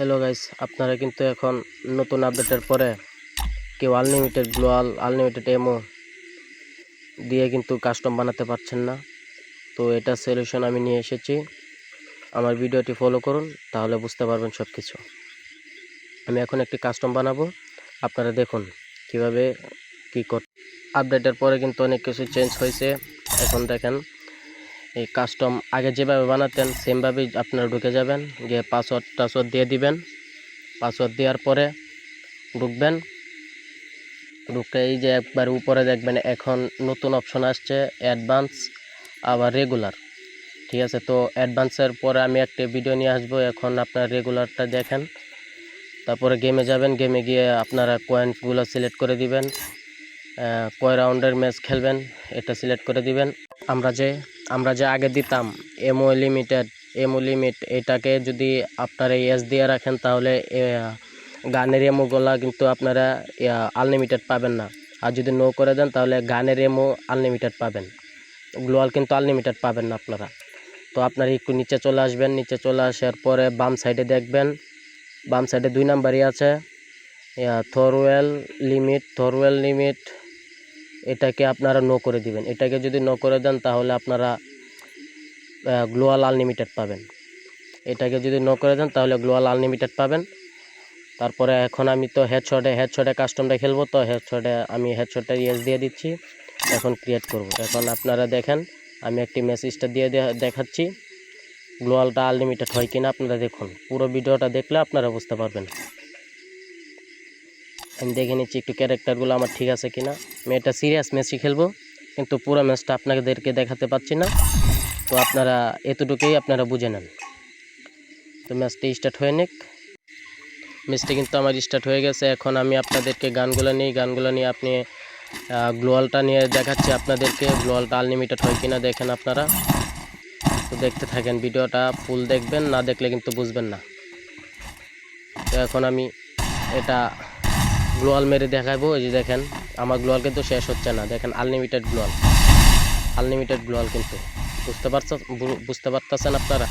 Hello guys আপনারা কিন্তু এখন নতুন আপডেটের পরে কেউ আনলিমিটেড গ্লোয়াল আনলিমিটেড এমও দিয়ে কিন্তু কাস্টম বানাতে পারছেন না। তো এটা সলিউশন আমি নিয়ে এসেছি। আমার ভিডিওটি ফলো করুন, তাহলে বুঝতে পারবেন সব কিছু আমি এখন একটি কাস্টম বানাবো। আপনারা দেখুন কীভাবে কি কর আপডেটের পরে কিন্তু অনেক কিছু চেঞ্জ হয়েছে। এখন দেখেন এই কাস্টম আগে যেভাবে বানাতেন, সেমভাবেই আপনারা ঢুকে যাবেন, গিয়ে পাসওয়ার্ড টাসওয়ার্ড দিয়ে দিবেন। পাসওয়ার্ড দেওয়ার পরে ঢুকবেন। ঢুকে এই যে একবার উপরে দেখবেন, এখন নতুন অপশন আসছে অ্যাডভান্স আবার রেগুলার ঠিক আছে, তো অ্যাডভান্সের পরে আমি একটা ভিডিও নিয়ে আসব, এখন আপনার রেগুলারটা দেখেন। তারপরে গেমে যাবেন গেমে গিয়ে আপনারা কয়েন্সগুলো সিলেক্ট করে দিবেন কয় রাউন্ডের ম্যাচ খেলবেন, এটা সিলেক্ট করে দিবেন। আমরা যে আমরা যে আগে দিতাম এমও লিমিটেড এমও লিমিট এটাকে যদি আপনারা এস দিয়ে রাখেন তাহলে গানের এমোগুলা কিন্তু আপনারা আনলিমিটেড পাবেন না। আর যদি নো করে দেন তাহলে গানের এমও আনলিমিটেড পাবেন। গ্লোয়াল কিন্তু আনলিমিটেড পাবেন না আপনারা। তো আপনারা একটু নিচে চলে আসবেন, নিচে চলে আসার পরে বাম সাইডে দেখবেন, বাম সাইডে দুই নাম্বারই আছে। থরওয়েল লিমিট থরওয়েল লিমিট এটাকে আপনারা নো করে দিবেন। এটাকে যদি নো করে দেন, তাহলে আপনারা গ্লোয়াল আনলিমিটেড পাবেন। এটাকে যদি নো করে দেন, তাহলে গ্লোয়াল আনলিমিটেড পাবেন। তারপরে এখন আমি তো হেডশটে হেডশটে কাস্টমটা খেলব, তো হেডশটে আমি হেডশটটা ইয়েস দিয়ে দিচ্ছি। এখন ক্রিয়েট করব। এখন আপনারা দেখেন, আমি একটি মেসেজটা দিয়ে দেখাচ্ছি। গ্লোয়ালটা আনলিমিটেড হয় কিনা আপনারা দেখুন। পুরো ভিডিওটা দেখলে আপনারা বুঝতে পারবেন। আমি দেখে নিচ্ছি একটু ক্যারেক্টারগুলো আমার ঠিক আছে কিনা। আমি এটা সিরিয়াস ম্যাচই খেলব, কিন্তু পুরো ম্যাচটা আপনাদেরকে দেখাতে পাচ্ছি না। তো আপনারা এতটুকুই আপনারা বুঝে নেন। তো ম্যাচটি স্টার্ট হয়ে নিক। ম্যাচটা কিন্তু আমার স্টার্ট হয়ে গেছে। এখন আমি আপনাদেরকে গানগুলো নিই। গানগুলো নিয়ে আপনি গ্লোয়ালটা নিয়ে দেখাচ্ছি আপনাদেরকে। গ্লোয়ালটা আনলিমিটেড হয় কিনা দেখেন আপনারা। তো দেখতে থাকেন ভিডিওটা ফুল দেখবেন, না দেখলে কিন্তু বুঝবেন না। তো এখন আমি এটা গ্লোয়াল মেরে দেখাবো এই যে দেখেন, আমার গ্লোয়াল কিন্তু শেষ হচ্ছে না। দেখেন আনলিমিটেড গ্লোয়াল। আনলিমিটেড গ্লোয়াল কিন্তু। বুঝতে পারছ বুঝতে পারতেছেন আপনারা?